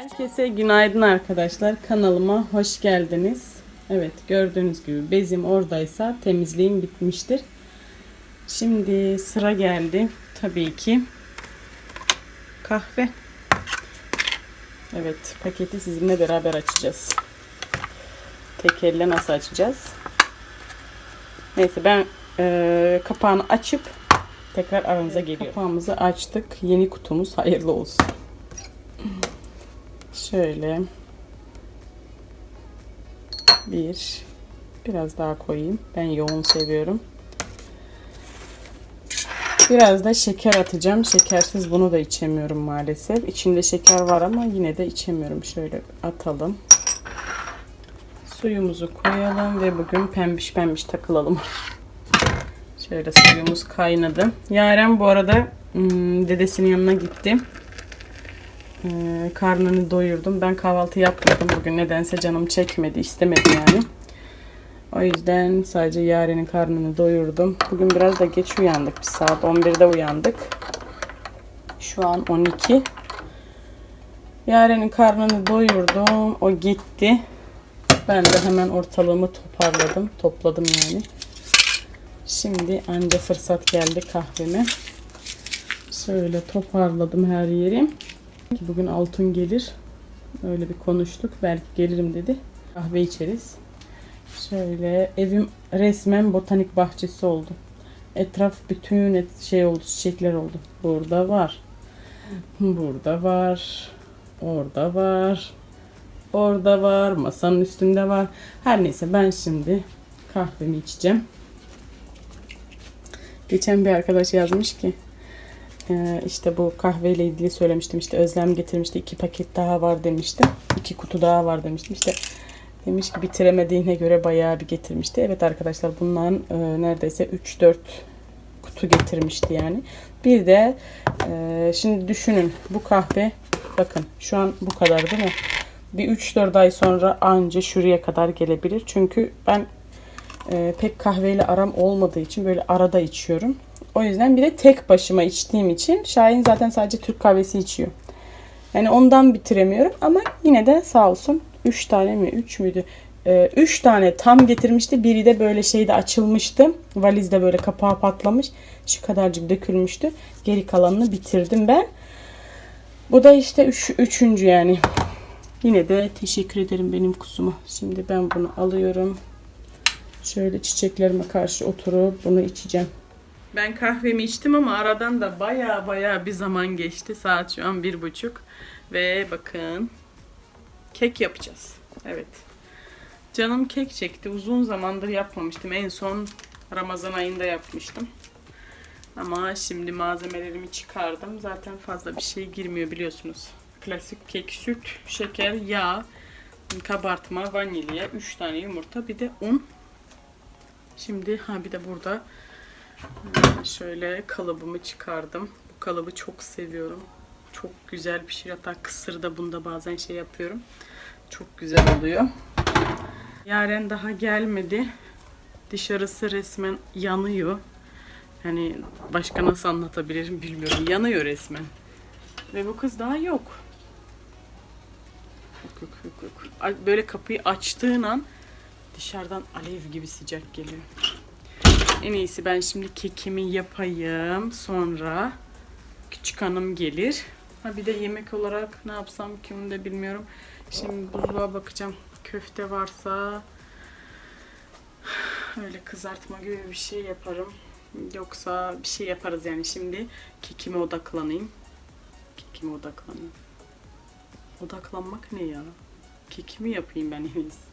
Herkese günaydın arkadaşlar. Kanalıma hoş geldiniz. Evet gördüğünüz gibi bezim oradaysa temizliğim bitmiştir. Şimdi sıra geldi. Tabii ki kahve. Evet paketi sizinle beraber açacağız. Tek elle nasıl açacağız? Neyse ben eee, kapağını açıp tekrar aranıza geliyorum. Kapağımızı açtık. Yeni kutumuz hayırlı olsun. Şöyle bir biraz daha koyayım. Ben yoğun seviyorum. Biraz da şeker atacağım. Şekersiz bunu da içemiyorum maalesef. İçinde şeker var ama yine de içemiyorum. Şöyle atalım. Suyumuzu koyalım ve bugün pembiş pembiş takılalım. Şöyle suyumuz kaynadı. Yaren bu arada hmm, dedesinin yanına gitti. Ee, karnını doyurdum. Ben kahvaltı yapmadım bugün. Nedense canım çekmedi, istemedi yani. O yüzden sadece Yaren'in karnını doyurdum. Bugün biraz da geç uyandık. Bir saat 11'de uyandık. Şu an 12. Yaren'in karnını doyurdum. O gitti. Ben de hemen ortalığımı toparladım. Topladım yani. Şimdi anca fırsat geldi kahveme. Şöyle toparladım her yeri. Bugün Altun gelir. Öyle bir konuştuk. Belki gelirim dedi. Kahve içeriz. Şöyle evim resmen botanik bahçesi oldu. Etraf bütün et, şey oldu, çiçekler oldu. Burada var. Burada var. Orada var. Orada var. Masanın üstünde var. Her neyse ben şimdi kahvemi içeceğim. Geçen bir arkadaş yazmış ki ee, işte bu kahveyle ilgili söylemiştim. İşte Özlem getirmişti. iki paket daha var demiştim. iki kutu daha var demiştim. İşte demiş ki bitiremediğine göre bayağı bir getirmişti. Evet arkadaşlar bundan e, neredeyse 3-4 kutu getirmişti yani. Bir de e, şimdi düşünün bu kahve bakın şu an bu kadar değil mi? Bir 3-4 ay sonra anca şuraya kadar gelebilir. Çünkü ben e, pek kahveyle aram olmadığı için böyle arada içiyorum. O yüzden bir de tek başıma içtiğim için Şahin zaten sadece Türk kahvesi içiyor. Yani ondan bitiremiyorum ama yine de sağ olsun 3 tane mi 3 müydü? 3 tane tam getirmişti. Biri de böyle şeyde açılmıştı. Valizde böyle kapağı patlamış. Şu kadarcık dökülmüştü. Geri kalanını bitirdim ben. Bu da işte üç, üçüncü yani. Yine de teşekkür ederim benim kusuma. Şimdi ben bunu alıyorum. Şöyle çiçeklerime karşı oturup bunu içeceğim. Ben kahvemi içtim ama aradan da baya baya bir zaman geçti. Saat şu an bir buçuk. Ve bakın kek yapacağız. Evet. Canım kek çekti. Uzun zamandır yapmamıştım. En son Ramazan ayında yapmıştım. Ama şimdi malzemelerimi çıkardım. Zaten fazla bir şey girmiyor biliyorsunuz. Klasik kek, süt, şeker, yağ, kabartma, vanilya, 3 tane yumurta, bir de un. Şimdi ha bir de burada Şöyle kalıbımı çıkardım. Bu kalıbı çok seviyorum. Çok güzel bir şey. Hatta kısır da bunda bazen şey yapıyorum. Çok güzel oluyor. Yaren daha gelmedi. Dışarısı resmen yanıyor. Yani başka nasıl anlatabilirim bilmiyorum. Yanıyor resmen. Ve bu kız daha yok. Yok yok yok yok. Böyle kapıyı açtığın an dışarıdan alev gibi sıcak geliyor. En iyisi ben şimdi kekimi yapayım. Sonra küçük hanım gelir. Ha bir de yemek olarak ne yapsam ki onu da bilmiyorum. Şimdi buzluğa bakacağım. Köfte varsa öyle kızartma gibi bir şey yaparım. Yoksa bir şey yaparız yani şimdi kekime odaklanayım. Kekime odaklanayım. Odaklanmak ne ya? Kekimi yapayım ben en iyisi.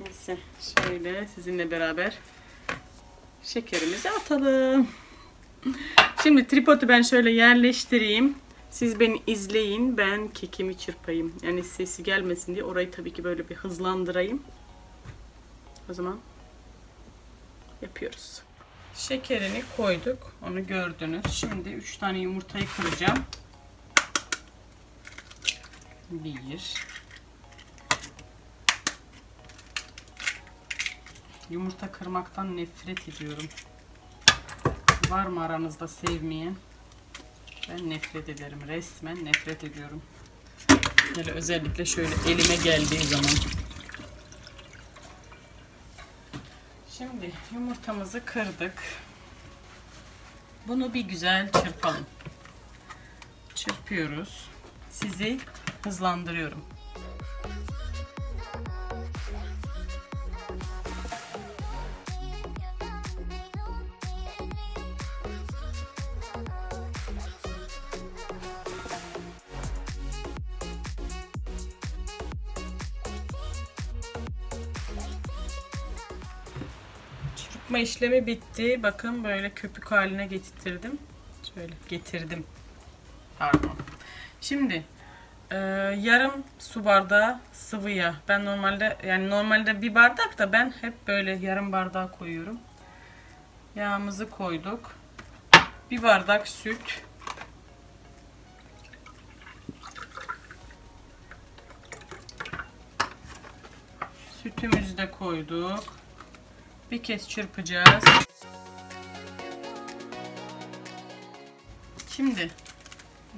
Neyse şöyle sizinle beraber şekerimizi atalım. Şimdi tripodu ben şöyle yerleştireyim. Siz beni izleyin. Ben kekimi çırpayım. Yani sesi gelmesin diye orayı tabii ki böyle bir hızlandırayım. O zaman yapıyoruz. Şekerini koyduk. Onu gördünüz. Şimdi 3 tane yumurtayı kıracağım. 1 Yumurta kırmaktan nefret ediyorum. Var mı aranızda sevmeyen? Ben nefret ederim. Resmen nefret ediyorum. Hele özellikle şöyle elime geldiği zaman. Şimdi yumurtamızı kırdık. Bunu bir güzel çırpalım. Çırpıyoruz. Sizi hızlandırıyorum. İşlemi bitti. Bakın böyle köpük haline getirdim. Şöyle getirdim. Pardon. Şimdi e, yarım su bardağı sıvı yağ. Ben normalde yani normalde bir bardak da ben hep böyle yarım bardağı koyuyorum. Yağımızı koyduk. Bir bardak süt. Sütümüzü de koyduk. Bir kez çırpacağız. Şimdi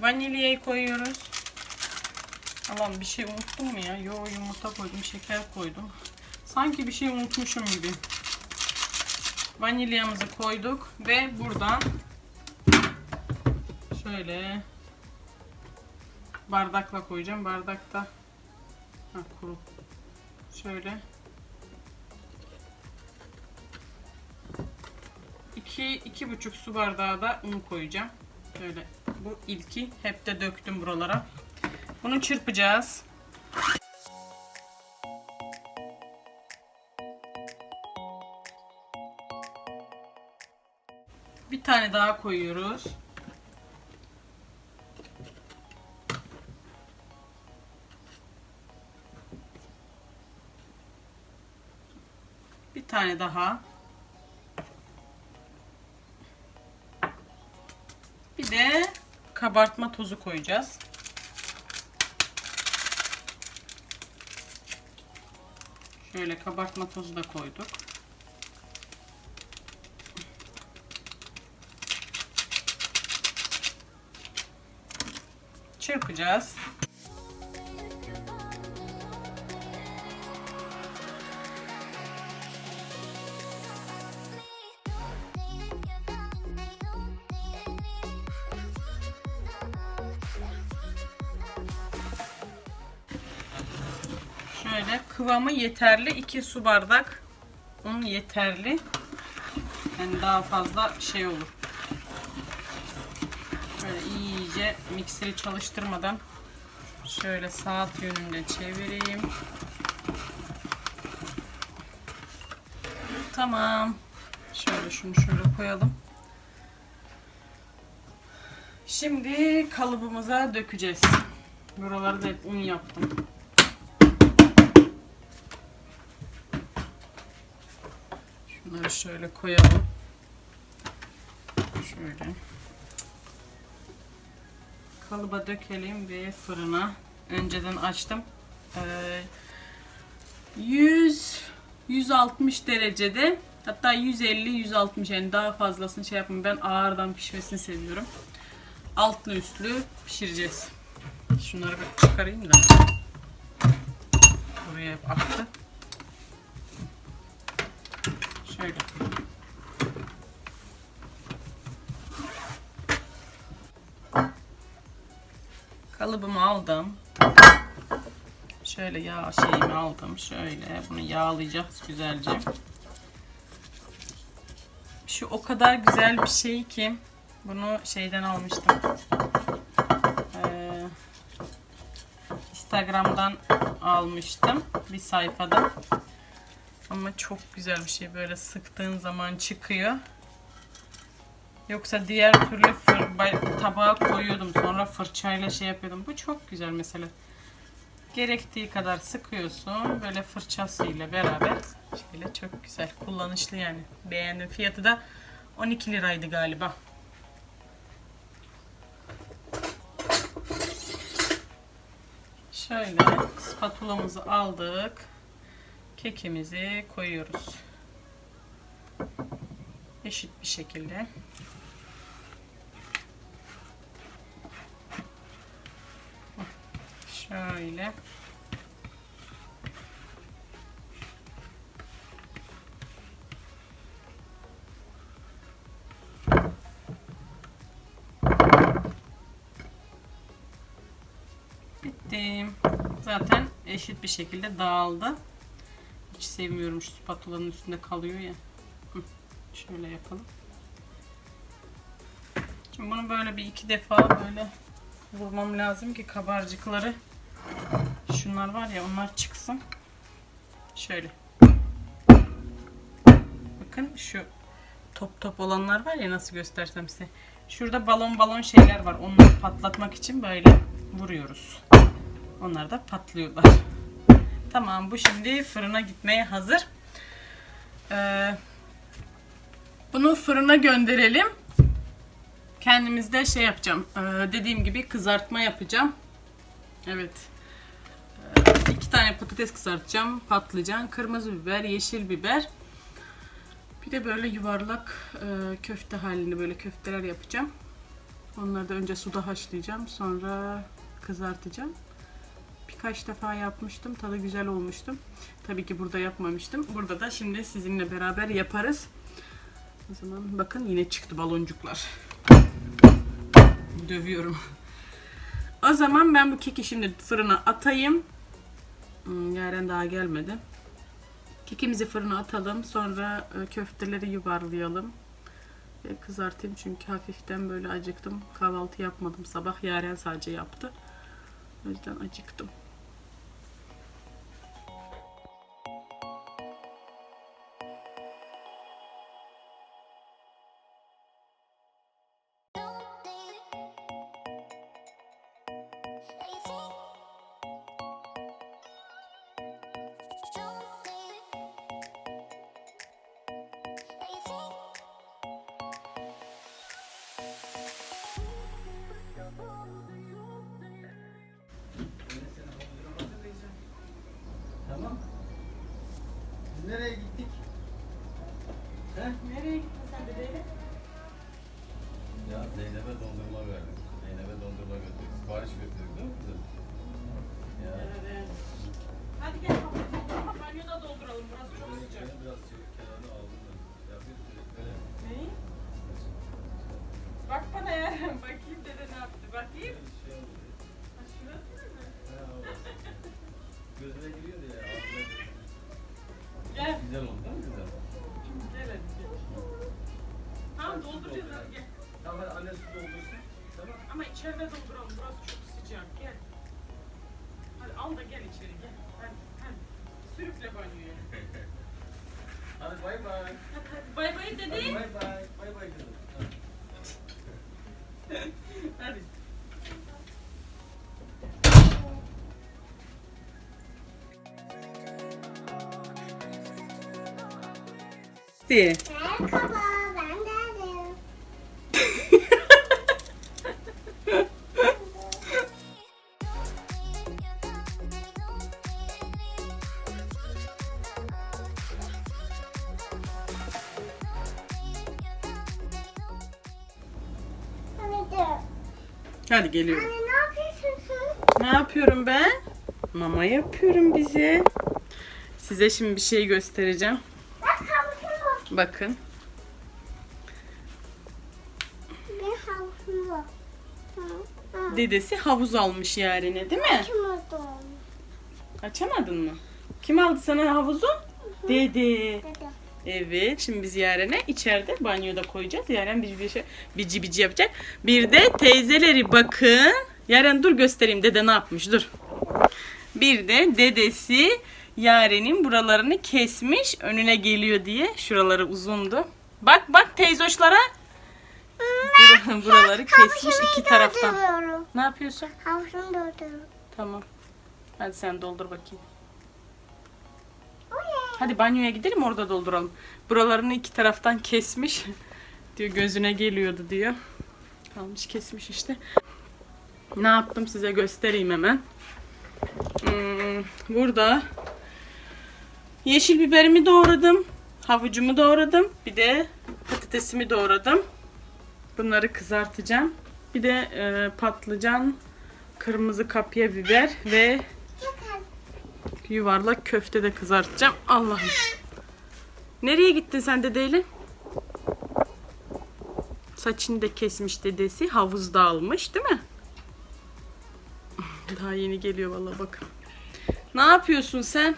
vanilyayı koyuyoruz. Allah'ım bir şey unuttum mu ya? Yo yumurta koydum, şeker koydum. Sanki bir şey unutmuşum gibi. Vanilyamızı koyduk ve buradan şöyle bardakla koyacağım. Bardakta ha, kuru. Şöyle 2 iki buçuk su bardağı da un koyacağım. Böyle bu ilki hep de döktüm buralara. Bunu çırpacağız. Bir tane daha koyuyoruz. Bir tane daha. Kabartma tozu koyacağız. Şöyle kabartma tozu da koyduk. Çırpacağız. Şöyle kıvamı yeterli. 2 su bardak un yeterli. Yani daha fazla şey olur. Böyle iyice mikseri çalıştırmadan şöyle saat yönünde çevireyim. Tamam. Şöyle şunu şöyle koyalım. Şimdi kalıbımıza dökeceğiz. Buraları da hep un yaptım. Bunları şöyle koyalım. Şöyle. Kalıba dökelim ve fırına. Önceden açtım. Ee, 100 160 derecede hatta 150 160 yani daha fazlasını şey yapmayın. Ben ağırdan pişmesini seviyorum. Altlı üstlü pişireceğiz. Şunları bir çıkarayım da. Buraya aktı. Aldım. Şöyle yağ şeyimi aldım. Şöyle bunu yağlayacağız güzelce. Şu o kadar güzel bir şey ki bunu şeyden almıştım. Ee, Instagram'dan almıştım bir sayfada. Ama çok güzel bir şey. Böyle sıktığın zaman çıkıyor. Yoksa diğer türlü tabağa koyuyordum. Sonra fırçayla şey yapıyordum. Bu çok güzel mesela. Gerektiği kadar sıkıyorsun. Böyle fırçasıyla beraber. Şöyle çok güzel. Kullanışlı yani. Beğendim. Fiyatı da 12 liraydı galiba. Şöyle spatulamızı aldık. Kekimizi koyuyoruz. Eşit bir şekilde. Şöyle. Bitti. Zaten eşit bir şekilde dağıldı. Hiç sevmiyorum şu spatulanın üstünde kalıyor ya. Şöyle yapalım. Şimdi bunu böyle bir iki defa böyle vurmam lazım ki kabarcıkları şunlar var ya onlar çıksın. Şöyle. Bakın şu top top olanlar var ya nasıl göstersem size. Şurada balon balon şeyler var. Onları patlatmak için böyle vuruyoruz. Onlar da patlıyorlar. Tamam bu şimdi fırına gitmeye hazır. Ee, bunu fırına gönderelim. Kendimizde şey yapacağım. Ee, dediğim gibi kızartma yapacağım. Evet. İki tane patates kızartacağım. Patlıcan, kırmızı biber, yeşil biber. Bir de böyle yuvarlak e, köfte halinde böyle köfteler yapacağım. Onları da önce suda haşlayacağım. Sonra kızartacağım. Birkaç defa yapmıştım. Tadı güzel olmuştu. Tabii ki burada yapmamıştım. Burada da şimdi sizinle beraber yaparız. O zaman bakın yine çıktı baloncuklar. Dövüyorum. O zaman ben bu keki şimdi fırına atayım. Hmm, Yaren daha gelmedi. Kekimizi fırına atalım. Sonra e, köfteleri yuvarlayalım. Ve kızartayım çünkü hafiften böyle acıktım. Kahvaltı yapmadım sabah. Yaren sadece yaptı. O yüzden acıktım. Diye. Merhaba, ben geldim. Hadi geliyorum. Anne ne yapıyorsun sen? Ne yapıyorum ben? Mama yapıyorum bize. Size şimdi bir şey göstereceğim. Bakın. Bir. Dedesi havuz almış Yaren'e değil mi? Açamadın mı? Kim aldı sana havuzu? Dede. Dede. Evet şimdi biz Yaren'e içeride banyoda koyacağız. Yaren bici bici, bici bici yapacak. Bir de teyzeleri bakın. Yaren dur göstereyim dede ne yapmış dur. Bir de dedesi Yaren'in buralarını kesmiş önüne geliyor diye. Şuraları uzundu. Bak bak teyzoşlara. Bura- Buraları kesmiş iki taraftan. Ne yapıyorsun? Havuzumu dolduruyorum. Tamam. Hadi sen doldur bakayım. Hadi banyoya gidelim orada dolduralım. Buralarını iki taraftan kesmiş. diyor gözüne geliyordu diyor. Kalmış kesmiş işte. Ne yaptım size göstereyim hemen. Hmm, burada yeşil biberimi doğradım. Havucumu doğradım. Bir de patatesimi doğradım. Bunları kızartacağım. Bir de e, patlıcan, kırmızı kapya biber ve yuvarlak köfte de kızartacağım. Allah'ım. Nereye gittin sen dedeyle? Saçını da kesmiş dedesi. Havuzda almış değil mi? Daha yeni geliyor vallahi bakın. Ne yapıyorsun sen?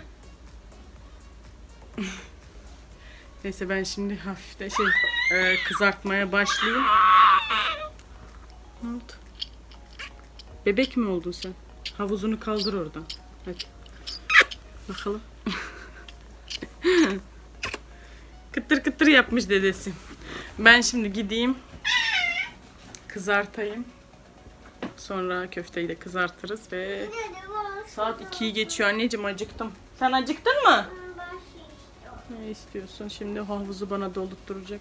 Neyse ben şimdi hafif de şey e, kızartmaya başlayayım. Ne oldu? Bebek mi oldun sen? Havuzunu kaldır oradan. Hadi. Bakalım. kıtır kıtır yapmış dedesi. Ben şimdi gideyim. Kızartayım. Sonra köfteyi de kızartırız ve saat 2'yi geçiyor anneciğim acıktım. Sen acıktın mı? Ne istiyorsun? Şimdi havuzu bana doldurtturacak.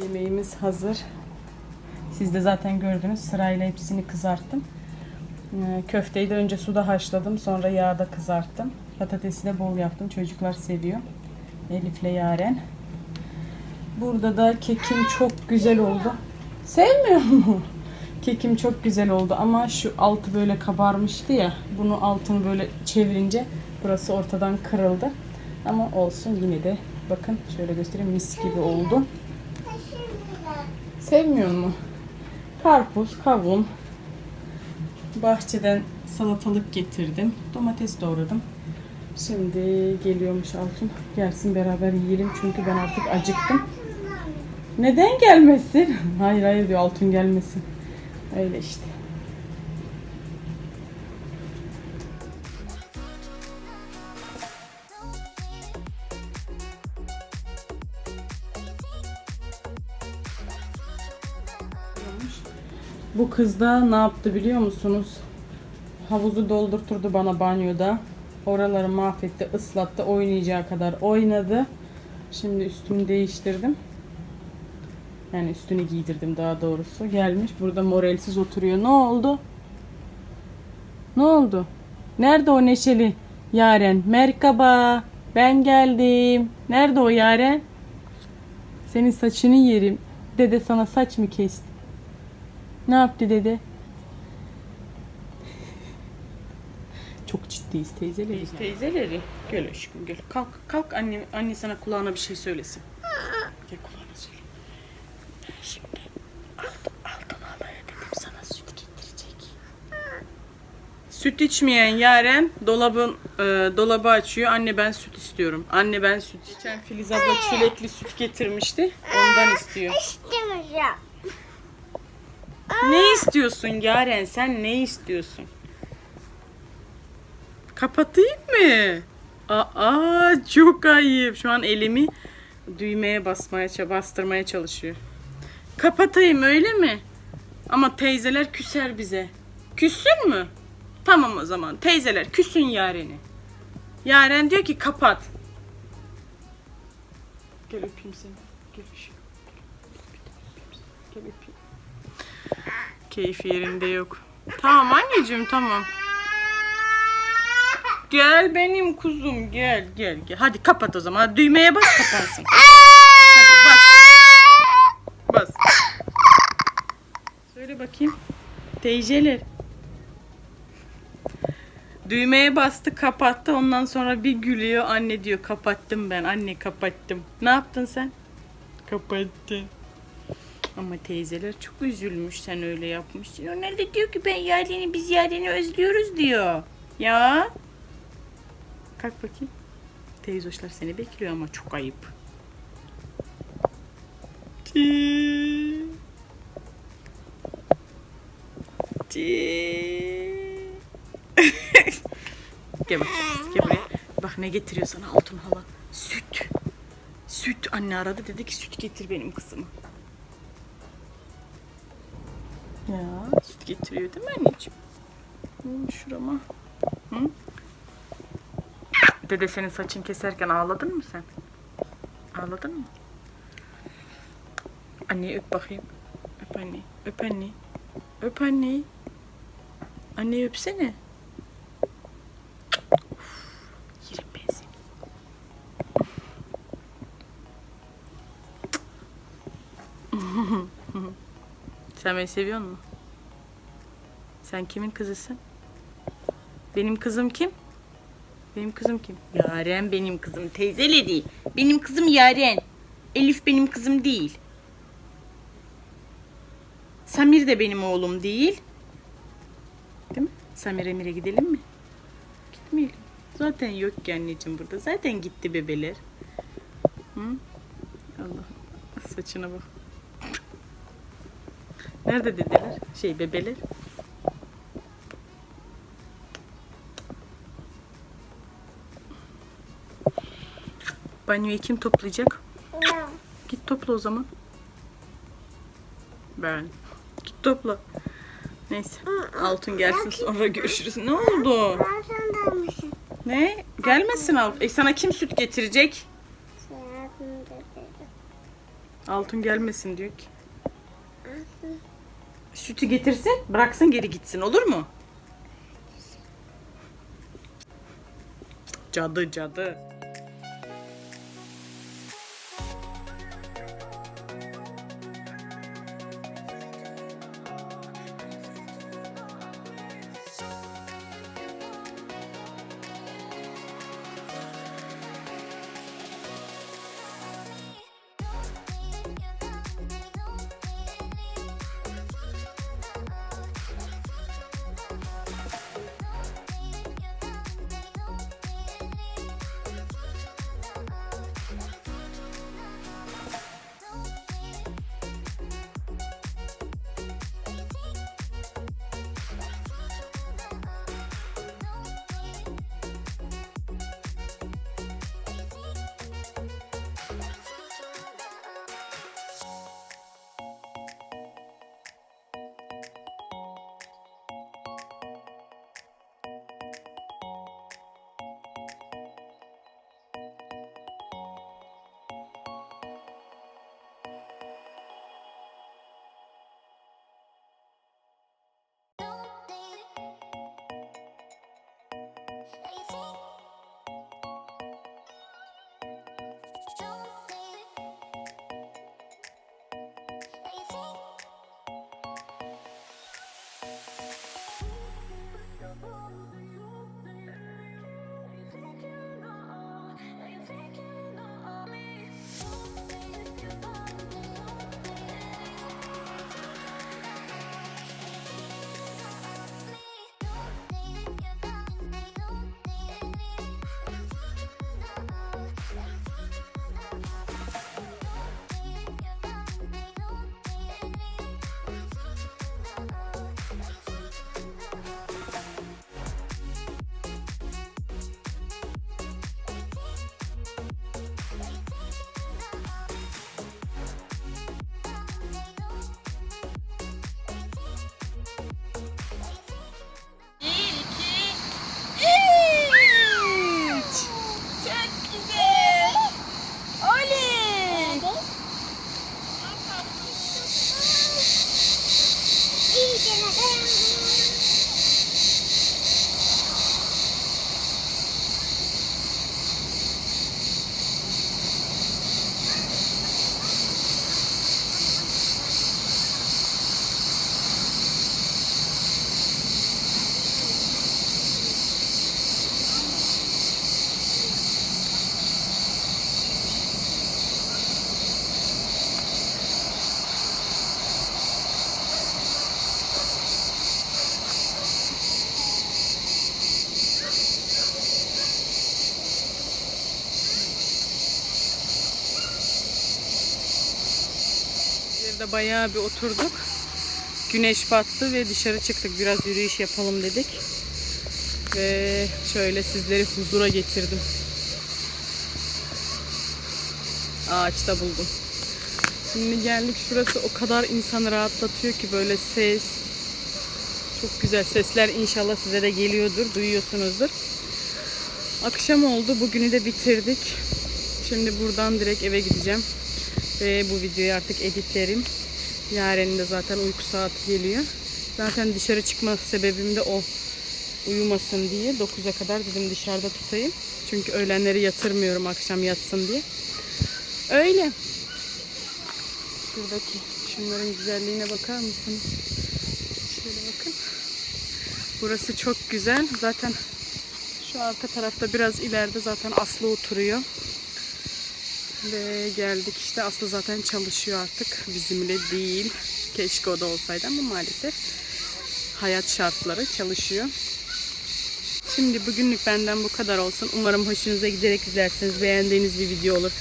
Yemeğimiz hazır. Siz de zaten gördünüz. Sırayla hepsini kızarttım. Ee, Köfteyi de önce suda haşladım. Sonra yağda kızarttım. Patatesi de bol yaptım. Çocuklar seviyor. Elif'le Yaren. Burada da kekim çok güzel oldu. Sevmiyor mu? Kekim çok güzel oldu ama şu altı böyle kabarmıştı ya. Bunu altını böyle çevirince burası ortadan kırıldı. Ama olsun yine de bakın şöyle göstereyim mis gibi oldu. Sevmiyor mu? Karpuz, kavun. Bahçeden salatalık getirdim. Domates doğradım. Şimdi geliyormuş Altun. Gelsin beraber yiyelim çünkü ben artık acıktım. Neden gelmesin? hayır hayır diyor Altun gelmesin. Öyle işte. Bu kız da ne yaptı biliyor musunuz? Havuzu doldurturdu bana banyoda. Oraları mahvetti, ıslattı, oynayacağı kadar oynadı. Şimdi üstümü değiştirdim. Yani üstünü giydirdim daha doğrusu. Gelmiş burada moralsiz oturuyor. Ne oldu? Ne oldu? Nerede o neşeli Yaren? Merhaba. Ben geldim. Nerede o Yaren? Senin saçını yerim. Dede sana saç mı kesti? Ne yaptı dede? Çok ciddiyiz teyzeleri. Teyzeleri. Gel aşkım gel. Kalk kalk anne anne sana kulağına bir şey söylesin. Gel kulağına söyle. Şimdi altın altın almaya dedim sana süt getirecek. Süt içmeyen Yaren dolabın e, dolabı açıyor. Anne ben süt istiyorum. Anne ben süt. Geçen Filiz abla çilekli süt getirmişti. Ondan istiyor. İstemeyeceğim. Ne istiyorsun Yaren? Sen ne istiyorsun? Kapatayım mı? Aa çok ayıp. Şu an elimi düğmeye basmaya bastırmaya çalışıyor. Kapatayım öyle mi? Ama teyzeler küser bize. Küssün mü? Tamam o zaman. Teyzeler küssün Yaren'i. Yaren diyor ki kapat. Gel öpeyim seni. Keyfi yerinde yok. Tamam anneciğim tamam. Gel benim kuzum gel gel gel. Hadi kapat o zaman. Düğmeye bas kapansın. Hadi bas. Bas. Söyle bakayım. Teyzeler. Düğmeye bastı kapattı ondan sonra bir gülüyor anne diyor kapattım ben anne kapattım. Ne yaptın sen? Kapattın. Ama teyzeler çok üzülmüş sen öyle yapmışsın. Onlar da diyor ki ben Yaren'i biz Yaren'i özlüyoruz diyor. Ya. Kalk bakayım. Teyzoşlar seni bekliyor ama çok ayıp. Ti. gel bakayım. Gel buraya. Bak ne getiriyor sana altın hala. Süt. Süt. Anne aradı dedi ki süt getir benim kızıma. Getiriyor değil mi anneciğim? Şurama. Hı? Dede senin saçın keserken ağladın mı sen? Ağladın mı? Anne öp bakayım. Öp anne. Öp anne. Öp anne. Anne öpsene. Yerim ben. Sen beni seviyor musun? Sen kimin kızısın? Benim kızım kim? Benim kızım kim? Yaren benim kızım. Teyzele değil. Benim kızım Yaren. Elif benim kızım değil. Samir de benim oğlum değil. Değil mi? Samir Emir'e gidelim mi? Gitmeyelim. Zaten yok ki anneciğim burada. Zaten gitti bebeler. Hı? Allah. Saçına bak. Nerede dedeler? Şey bebeler. Banyoyu kim toplayacak? Ben. Git topla o zaman. Ben. Git topla. Neyse. Altın gelsin sonra görüşürüz. Ne oldu? Ben sandalmışım. Ne? Gelmesin Altın. E sana kim süt getirecek? Altın gelmesin diyor ki. Sütü getirsin, bıraksın geri gitsin olur mu? Cadı cadı. Evde bayağı bir oturduk. Güneş battı ve dışarı çıktık. Biraz yürüyüş yapalım dedik. Ve şöyle sizleri huzura getirdim. Ağaçta buldum. Şimdi geldik şurası o kadar insanı rahatlatıyor ki böyle ses. Çok güzel sesler inşallah size de geliyordur, duyuyorsunuzdur. Akşam oldu. Bugünü de bitirdik. Şimdi buradan direkt eve gideceğim. Ve bu videoyu artık editlerim. Yarın da zaten uyku saati geliyor. Zaten dışarı çıkma sebebim de o. Uyumasın diye. 9'a kadar dedim dışarıda tutayım. Çünkü öğlenleri yatırmıyorum akşam yatsın diye. Öyle. Şuradaki şunların güzelliğine bakar mısınız? Şöyle bakın. Burası çok güzel. Zaten şu arka tarafta biraz ileride zaten Aslı oturuyor. Ve geldik işte Aslı zaten çalışıyor artık. Bizimle değil. Keşke o da olsaydı ama maalesef hayat şartları çalışıyor. Şimdi bugünlük benden bu kadar olsun. Umarım hoşunuza giderek izlerseniz beğendiğiniz bir video olur.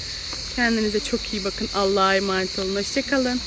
Kendinize çok iyi bakın. Allah'a emanet olun. Hoşçakalın.